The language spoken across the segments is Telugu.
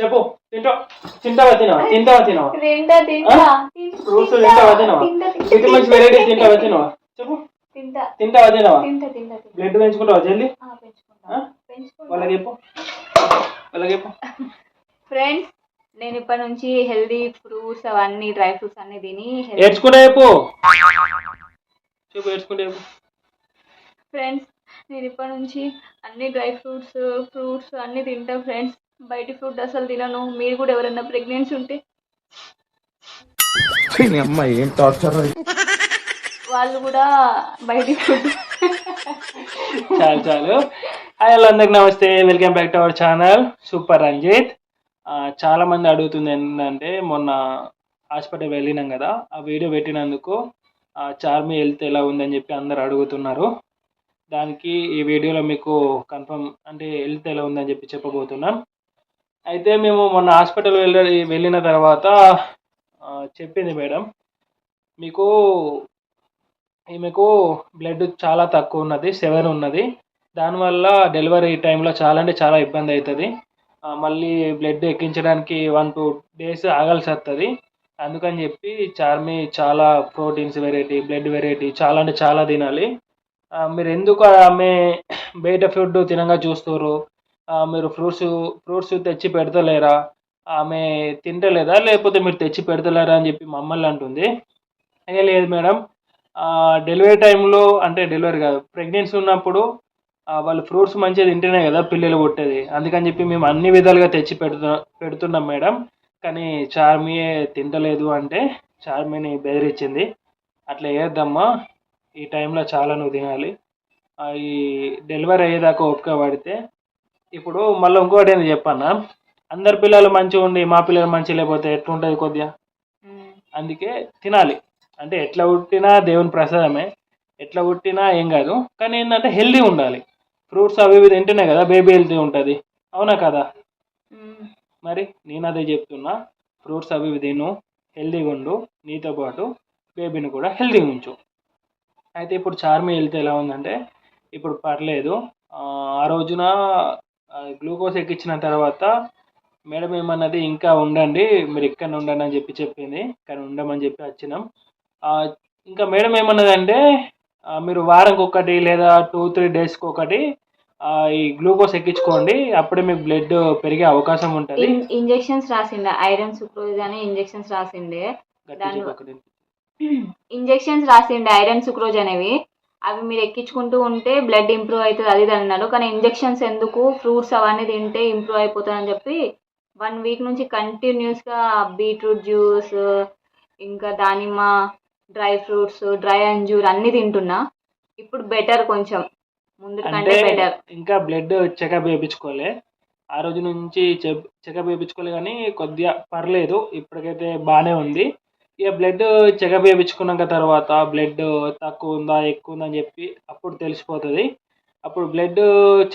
చెప్పు తింటా తింటావా తినవా తింటావా తినవా? తింటా తింటా. ఫ్రూట్స్ తింటావా తినవా? ఇంటి మంచి వెరైటీస్ తింటావా తినవా? చెప్పు. తింటా. తింటావా తినవా? తింటా తింటా తింటా. బ్లడ్ పెంచుకుంటావా జల్దీ? పెంచుకుంటా. వాళ్ళకి చెప్పు. వాళ్ళకి చెప్పు. ఫ్రెండ్స్ నేను ఇప్పటి నుంచి హెల్దీ ఫ్రూట్స్ అవన్నీ డ్రై ఫ్రూట్స్ అన్ని తిని ఏడ్చుకుంటా చెప్పు. చెప్పు ఏడ్చుకుంటా చెప్పు. ఫ్రెండ్స్ నేను ఇప్పటి నుంచి అన్ని డ్రై ఫ్రూట్స్ ఫ్రూట్స్ అన్ని తింటా ఫ్రెండ్స్ బయటి ఫుడ్ అసలు తినను. మీరు కూడా ఎవరైనా ప్రెగ్నెన్సీ ఉంటే? అమ్మ ఏం టార్చర్ వాళ్ళు కూడా బయటి ఫుడ్ చాలు చాలు. హాయ్ హలో అందరికి నమస్తే. Welcome back to our channel super Ranjith చాలా మంది అడుగుతుంది ఏంటంటే మొన్న హాస్పిటల్ వెళ్ళినాం కదా. ఆ వీడియో పెట్టినందుకు ఆ, చార్మి హెల్త్ ఎలా ఉందని చెప్పి అందరు అడుగుతున్నారు. దానికి ఈ వీడియోలో మీకు కన్ఫర్మ్ అంటే హెల్త్ ఎలా ఉందని చెప్పి చెప్పబోతున్నాం. అయితే మేము మొన్న హాస్పిటల్ వెళ్ళ వెళ్ళిన తర్వాత చెప్పింది మేడం మీకు ఈమెకు బ్లడ్ చాలా తక్కువ ఉన్నది సెవెన్ ఉన్నది. దానివల్ల డెలివరీ టైంలో చాలా అంటే చాలా ఇబ్బంది అవుతుంది మళ్ళీ బ్లడ్ ఎక్కించడానికి వన్ టూ డేస్ ఆగాల్సి వస్తుంది. అందుకని చెప్పి చార్మి చాలా ప్రోటీన్స్ వెరైటీ బ్లడ్ వెరైటీ చాలా అంటే చాలా తినాలి. మీరు ఎందుకు ఆమె బయట ఫుడ్ తినగా చూస్తారు మీరు ఫ్రూట్స్ ఫ్రూట్స్ తెచ్చి పెడతలేరా? ఆమె తింటలేదా? లేకపోతే మీరు తెచ్చి పెడతలేరా అని చెప్పి మమ్మల్ని అంటుంది. ఏ లేదు మేడం. డెలివరీ టైంలో అంటే డెలివరీ కాదు ప్రెగ్నెన్సీ ఉన్నప్పుడు వాళ్ళు ఫ్రూట్స్ మంచిగా తింటేనే కదా పిల్లలు పుట్టేది. అందుకని చెప్పి మేము అన్ని విధాలుగా తెచ్చి పెడుతు పెడుతున్నాం మేడం. కానీ చార్మియే తింటలేదు అంటే చార్మిని బెదిరించింది అట్లా వేయద్దమ్మా ఈ టైంలో చాలా నువ్వు తినాలి. ఈ డెలివరీ అయ్యేదాకా ఓపిక పడితే ఇప్పుడు మళ్ళీ ఇంకోటి ఏంది చెప్పన్నా? అందరి పిల్లలు మంచిగా ఉండి మా పిల్లలు మంచిగా లేకపోతే ఎట్లుంటుంది కొద్దిగా? అందుకే తినాలి. అంటే ఎట్లా పుట్టినా దేవుని ప్రసాదమే ఎట్లా పుట్టినా ఏం కాదు. కానీ ఏంటంటే హెల్దీ ఉండాలి. ఫ్రూట్స్ అవి ఇవి తింటేనే కదా బేబీ హెల్తీ ఉంటుంది. అవునా కదా? మరి నేను అదే చెప్తున్నా. ఫ్రూట్స్ అవి ఇవి తిను హెల్దీగా ఉండు నీతో పాటు బేబీని కూడా హెల్దీగా ఉంచు. అయితే ఇప్పుడు చార్మి హెల్త్ ఎలా ఉందంటే ఇప్పుడు పర్లేదు. ఆ రోజున గ్లూకోజ్ ఎక్కించిన తర్వాత మేడం ఏమన్నది ఇంకా ఉండండి మీరు ఇక్కడ ఉండండి అని చెప్పి చెప్పింది. కానీ ఉండమని చెప్పి వచ్చినాం ఇంకా మేడం ఏమన్నదంటే మీరు వారంకి ఒకటి లేదా టూ త్రీ డేస్కి ఒకటి ఈ గ్లూకోజ్ ఎక్కించుకోండి. అప్పుడే మీకు బ్లడ్ పెరిగే అవకాశం ఉంటుంది. ఇంజెక్షన్స్ రాసిండే ఐరన్ సుక్రోజ్ అని ఇంజెక్షన్స్ రాసిండే. ఇంజెక్షన్స్ రాసిండే ఐరన్ సుక్రోజ్ అనేవి. అవి మీరు ఎక్కించుకుంటూ ఉంటే బ్లడ్ ఇంప్రూవ్ అవుతుంది అది ఇది అన్నాడు కానీ ఇంజెక్షన్స్ ఎందుకు? ఫ్రూట్స్ అవన్నీ తింటే ఇంప్రూవ్ అయిపోతుందని చెప్పి వన్ వీక్ నుంచి కంటిన్యూస్గా బీట్రూట్ జ్యూస్ ఇంకా దానిమ్మ డ్రై ఫ్రూట్స్ డ్రై అంజూర్ అన్నీ తింటున్నా. ఇప్పుడు బెటర్ కొంచెం. ముందు కంటే బెటర్ ఇంకా బ్లడ్ చెకప్ చేయించుకోలే. ఆ రోజు నుంచి చెకప్ చేయించుకోలే కానీ కొద్దిగా పర్లేదు. ఇప్పటికైతే బాగానే ఉంది. ఇక బ్లడ్ చెకప్ చేయించుకున్నాక తర్వాత బ్లడ్ తక్కువ ఉందా ఎక్కువ ఉందా అని చెప్పి అప్పుడు తెలిసిపోతుంది. అప్పుడు బ్లడ్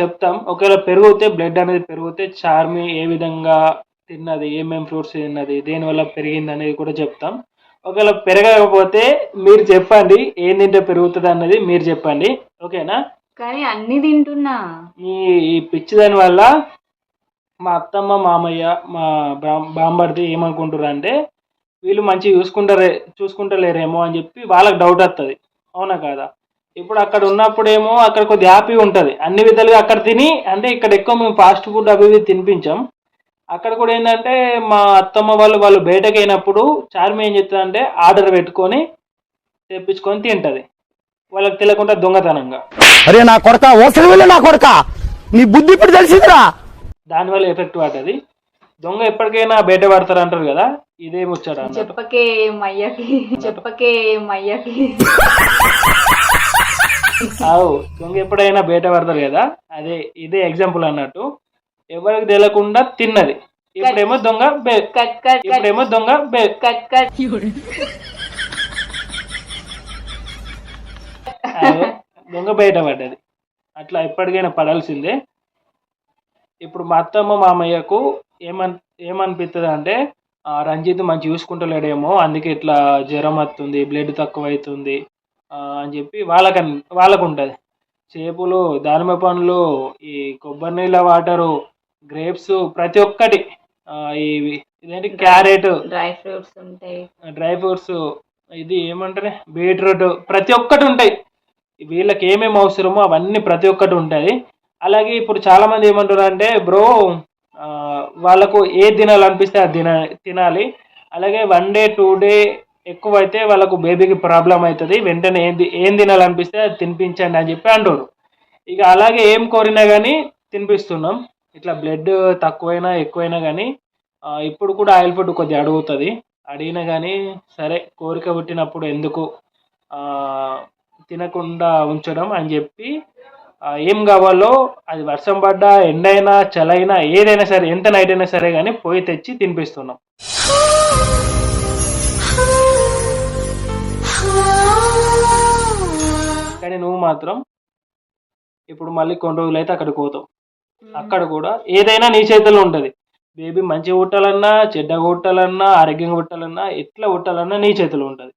చెప్తాం. ఒకవేళ పెరిగితే బ్లడ్ అనేది పెరిగితే చార్మి ఏ విధంగా తిన్నది ఏమేమి ఫ్రూట్స్ తిన్నది దేనివల్ల పెరిగింది అనేది కూడా చెప్తాం. ఒకవేళ పెరగకపోతే మీరు చెప్పండి ఏం తింటే పెరుగుతుంది అన్నది మీరు చెప్పండి. ఓకేనా? కానీ అన్నీ తింటున్నా. ఈ ఈ పిచ్చి దాని వల్ల మా అత్తమ్మ మామయ్య మా బా- బామ్మర్ది ఏమనుకుంటారు అంటే వీళ్ళు మంచిగా చూసుకుంటారే చూసుకుంటలేరేమో అని చెప్పి వాళ్ళకి డౌట్ వస్తుంది అవునా కాదా? ఇప్పుడు అక్కడ ఉన్నప్పుడేమో అక్కడ కొద్ది హ్యాపీ ఉంటుంది. అన్ని విధాలుగా అక్కడ తిని అంటే ఇక్కడ ఎక్కువ మేము ఫాస్ట్ ఫుడ్ అవి ఇవి తినిపించాం. అక్కడ కూడా ఏంటంటే మా అత్తమ్మ వాళ్ళు వాళ్ళు బయటకు అయినప్పుడు చార్మి ఏం చెప్తుందంటే ఆర్డర్ పెట్టుకొని తెప్పించుకొని తింటుంది. వాళ్ళకి తెలియకుండా దొంగతనంగా. అరే నా కొడక నా కొడక. నీ బుద్ధి ఇప్పుడు తెలిసిందిరా. దానివల్ల ఎఫెక్ట్ పడ్డది. దొంగ ఎప్పటికైనా బయట పడతారు అంటారు కదా? ఇదే అన్నట్టు. చెప్పకే మయ్యకి చెప్పకే మయ్యకి అవు దొంగ ఎప్పుడైనా బయట పడతారు కదా? అదే ఇదే ఎగ్జాంపుల్ అన్నట్టు. ఎవరికి తెలియకుండా తిన్నది. ఇప్పుడేమో దొంగ బే ఇప్పుడేమో దొంగ బే. దొంగ బయట పడ్డది. అట్లా ఎప్పటికైనా పడాల్సిందే. ఇప్పుడు మా అత్తమ్మ మామయ్యకు ఏమన్ ఏమనిపిస్తుంది అంటే రంజిత్ మంచి చూసుకుంటలేడేమో అందుకే ఇట్లా జ్వరం వస్తుంది బ్లడ్ తక్కువ అవుతుంది అని చెప్పి వాళ్ళకన్ వాళ్ళకు ఉంటుంది చేపలు దానిమ్మ పండ్లు ఈ కొబ్బరి నీళ్ళ వాటరు గ్రేప్స్ ప్రతి ఒక్కటి ఇవి ఇదేంటి క్యారెట్ డ్రై ఫ్రూట్స్ ఉంటాయి. డ్రై ఫ్రూట్స్ ఇది ఏమంటారు బీట్రూట్ ప్రతి ఒక్కటి ఉంటాయి. వీళ్ళకి ఏమేమి అవసరమో అవన్నీ ప్రతి ఒక్కటి ఉంటాయి. అలాగే ఇప్పుడు చాలా మంది ఏమంటారు అంటే బ్రో వాళ్ళకు ఏ తినాలనిపిస్తే అది తిన తినాలి. అలాగే వన్ డే టూ డే ఎక్కువ అయితే వాళ్ళకు బేబీకి ప్రాబ్లం అవుతుంది. వెంటనే ఏంది ఏం తినాలనిపిస్తే అది తినిపించండి అని చెప్పి అంటారు ఇక అలాగే ఏం కోరినా కానీ తినిపిస్తున్నాం. ఇట్లా బ్లడ్ తక్కువైనా ఎక్కువైనా కానీ ఇప్పుడు కూడా ఆయిల్ ఫుడ్ కొద్దిగా అడుగుతుంది. అడిగినా కానీ సరే కోరిక పుట్టినప్పుడు ఎందుకు తినకుండా ఉంచడం అని చెప్పి ఏం కావాలో అది వర్షం పడ్డా ఎండైనా చలైనా ఏదైనా సరే ఎంత నైట్ అయినా సరే కానీ పోయి తెచ్చి తినిపిస్తున్నాం. కానీ నువ్వు మాత్రం ఇప్పుడు మళ్ళీ కొన్ని రోజులు అయితే అక్కడికి పోతావు. అక్కడ కూడా ఏదైనా నీ చేతుల్లో ఉంటుంది. బేబీ మంచిగా పుట్టాలన్నా చెడ్డగా పుట్టాలన్నా ఆరోగ్యంగా పుట్టాలన్నా ఎట్లా పుట్టాలన్నా నీ చేతిలో ఉంటుంది.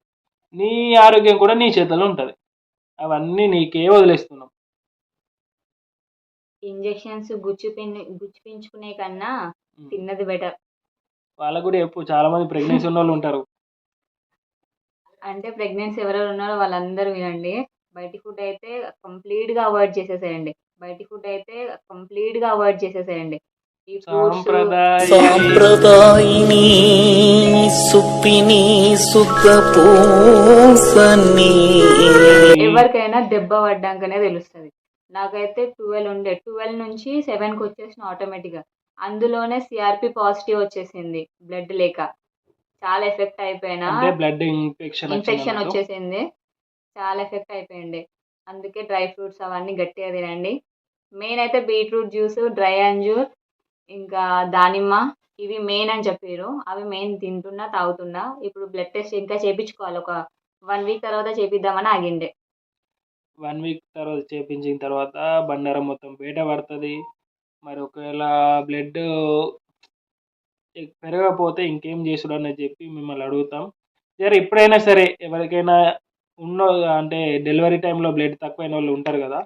నీ ఆరోగ్యం కూడా నీ చేతిలో ఉంటుంది. అవన్నీ నీకే వదిలేస్తున్నాం. ఇంజెక్షన్స్ గుచ్చి గుచ్చిపించుకునే కన్నా తిన్నది బెటర్. వాళ్ళకు కూడా చెప్పు చాలా మంది ప్రెగ్నెన్సీ ఉన్న వాళ్ళు ఉంటారు. అంటే ప్రెగ్నెన్సీ ఎవరెవరు ఉన్నారో వాళ్ళందరూ వినండి. బయటి ఫుడ్ అయితే కంప్లీట్గా అవాయిడ్ చేసేసేయండి. బయటి ఫుడ్ అయితే కంప్లీట్గా అవాయిడ్ చేసేసేయండి. సాంప్రదాయిని సుప్పిని ఎవరికైనా దెబ్బ పడ్డాకనే తెలుస్తుంది. నాకైతే ట్వెల్వ్ ఉండే. ట్వెల్వ్ నుంచి సెవెన్కి వచ్చేసిన ఆటోమేటిక్గా. అందులోనే సిఆర్పి పాజిటివ్ వచ్చేసింది బ్లడ్ లేక. చాలా ఎఫెక్ట్ అయిపోయినా. బ్లడ్ ఇన్ఫెక్షన్ ఇన్ఫెక్షన్ వచ్చేసింది. చాలా ఎఫెక్ట్ అయిపోయింది. అందుకే డ్రై ఫ్రూట్స్ అవన్నీ గట్టిగా తినండి. మెయిన్ అయితే బీట్రూట్ జ్యూస్ డ్రై అంజూర్ ఇంకా దానిమ్మ. ఇవి మెయిన్ అని చెప్పారు అవి మెయిన్ తింటున్నా తాగుతున్నా. ఇప్పుడు బ్లడ్ టెస్ట్ ఇంకా చేయించుకోవాలి ఒక వన్ వీక్ తర్వాత చేపిద్దామని ఆగిండే. వన్ వీక్ తర్వాత చేపించిన తర్వాత బండారం మొత్తం బయట పడుతుంది. మరి ఒకవేళ బ్లడ్ పెరగకపోతే ఇంకేం చేసుడు అని చెప్పి మిమ్మల్ని అడుగుతాం. సరే ఎప్పుడైనా సరే ఎవరికైనా ఉన్న అంటే డెలివరీ టైంలో బ్లడ్ తక్కువైన వాళ్ళు ఉంటారు కదా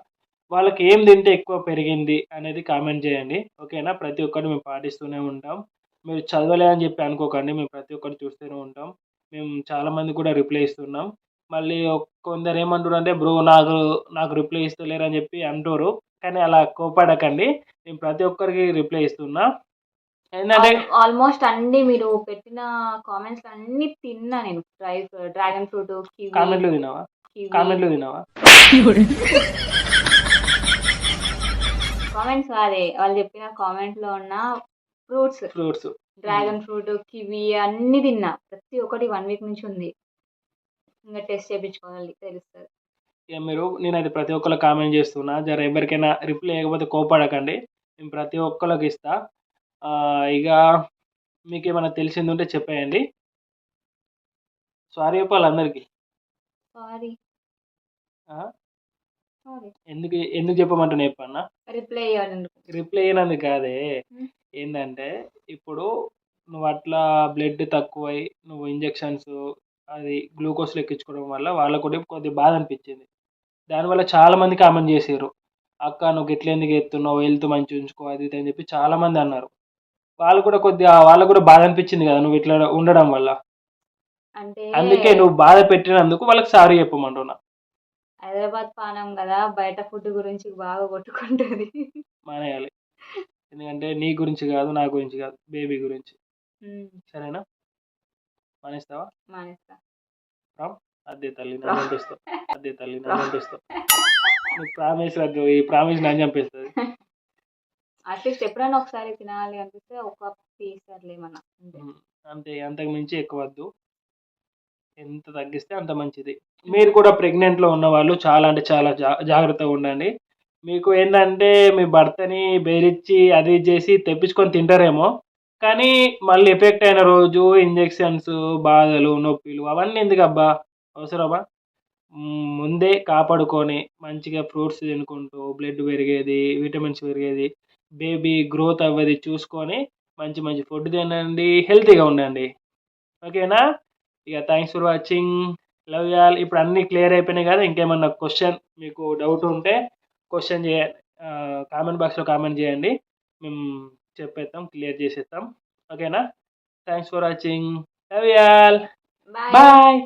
వాళ్ళకి ఏం తింటే ఎక్కువ పెరిగింది అనేది కామెంట్ చేయండి. ఓకేనా? ప్రతి ఒక్కటి మేము పాటిస్తూనే ఉంటాం. మీరు చదవలే అని చెప్పి అనుకోకండి మేము ప్రతి ఒక్కటి చూస్తూనే ఉంటాం. మేము చాలామంది కూడా రిప్లై ఇస్తున్నాం. మళ్ళీ కొందరు ఏమంటారు అంటే బ్రో నాకు నాకు రిప్లై ఇస్తలేరు అని చెప్పి అంటారు కానీ అలా కోపడకండి నేను ప్రతి ఒక్కరికి రిప్లై ఇస్తున్నా. ఏంటంటే ఆల్మోస్ట్ అన్ని మీరు పెట్టిన కామెంట్స్ అన్ని తిన్నా నేను. డ్రై డ్రాగన్ ఫ్రూట్ కామెంట్లు తినావా కామెంట్లు తినావా కామెంట్స్ కాదే. వాళ్ళు చెప్పిన కామెంట్లో ఉన్న fruits. Fruits. Dragon fruit kiwi అన్ని తిన్నా. ప్రతి ఒక్కటి వన్ వీక్ నుంచి ఉంది. ఇంకా టెస్ట్ చేయించుకోవాలి తెలుస్తుంది. మీరు నేనైతే ప్రతి ఒక్కరు కామెంట్ చేస్తున్నా. జర ఎవరికైనా రిప్లై ఇవ్వకపోతే కోపడకండి. నేను ప్రతి ఒక్కరికి ఇస్తా. ఇక మీకు ఏమైనా తెలిసింది ఉంటే చెప్పేయండి. సారీ చెప్పాలి అందరికీ సారీ ఎందుకు ఎందుకు చెప్పమంటున్నా చెప్పన్నా రిప్లై రిప్లై అయినందుకు కాదే. Hmm. ఏంటంటే ఇప్పుడు నువ్వు అట్లా బ్లడ్ తక్కువై నువ్వు ఇంజెక్షన్స్ అది గ్లూకోజ్ ఎక్కించుకోవడం వల్ల వాళ్ళకు కూడా కొద్దిగా బాధ అనిపించింది. దానివల్ల చాలా మంది కామెంట్ చేసారు అక్క నువ్వు ఎందుకు ఎత్తున్నావు? హెల్త్ మంచి ఉంచుకో అది ఇది అని చెప్పి చాలా మంది అన్నారు. వాళ్ళు కూడా కొద్దిగా వాళ్ళకు కూడా బాధ అనిపించింది కదా నువ్వు ఇట్లా ఉండడం వల్ల. అంటే అందుకే నువ్వు బాధ పెట్టినందుకు వాళ్ళకి సారీ చెప్పమంటున్నా. హైదరాబాద్ పానం కదా బయట ఫుడ్ గురించి బాగా కొట్టుకుంటుంది. మానేయాలి. ఎందుకంటే నీ గురించి కాదు నా గురించి కాదు బేబీ గురించి. సరేనా? మానేస్తావా? మానేస్తా. అదే తల్లి నన్ను చంపేస్తావు అదే తల్లి నన్ను చంపేస్తావు నువ్వు ప్రామిస్ వద్దు ఈ ప్రామిస్ నన్ను చంపేస్తుంది. అట్లీస్ట్ ఎప్పుడైనా ఒకసారి తినాలి అనిపిస్తే ఒక పీస్ అట్లా ఏమన్నా అంతే అంతే అంతకు మించి ఎక్కువ వద్దు. ఎంత తగ్గిస్తే అంత మంచిది. మీరు కూడా ప్రెగ్నెంట్లో ఉన్న వాళ్ళు చాలా అంటే చాలా జాగ్రత్తగా ఉండండి. మీకు ఏంటంటే మీ భర్తని బెదిరించి అది చేసి తెప్పించుకొని తింటారేమో కానీ మళ్ళీ ఎఫెక్ట్ అయిన రోజు ఇంజెక్షన్స్ బాధలు నొప్పిలు అవన్నీ ఎందుకు అబ్బా అవసరమా ముందే కాపాడుకొని మంచిగా ఫ్రూట్స్ తినుకుంటూ బ్లడ్ పెరిగేది విటమిన్స్ పెరిగేది బేబీ గ్రోత్ అవ్వది చూసుకొని మంచి మంచి ఫుడ్ తినండి హెల్తీగా ఉండండి. ఓకేనా? ఇక thanks for watching. Love y'all ఇప్పుడు అన్నీ క్లియర్ అయిపోయినాయి కదా ఇంకేమన్నా క్వశ్చన్ మీకు డౌట్ ఉంటే క్వశ్చన్ చేయ కామెంట్ బాక్స్లో కామెంట్ చేయండి. మేము చెప్పేస్తాం క్లియర్ చేసేస్తాం ఓకేనా thanks for watching love y'all bye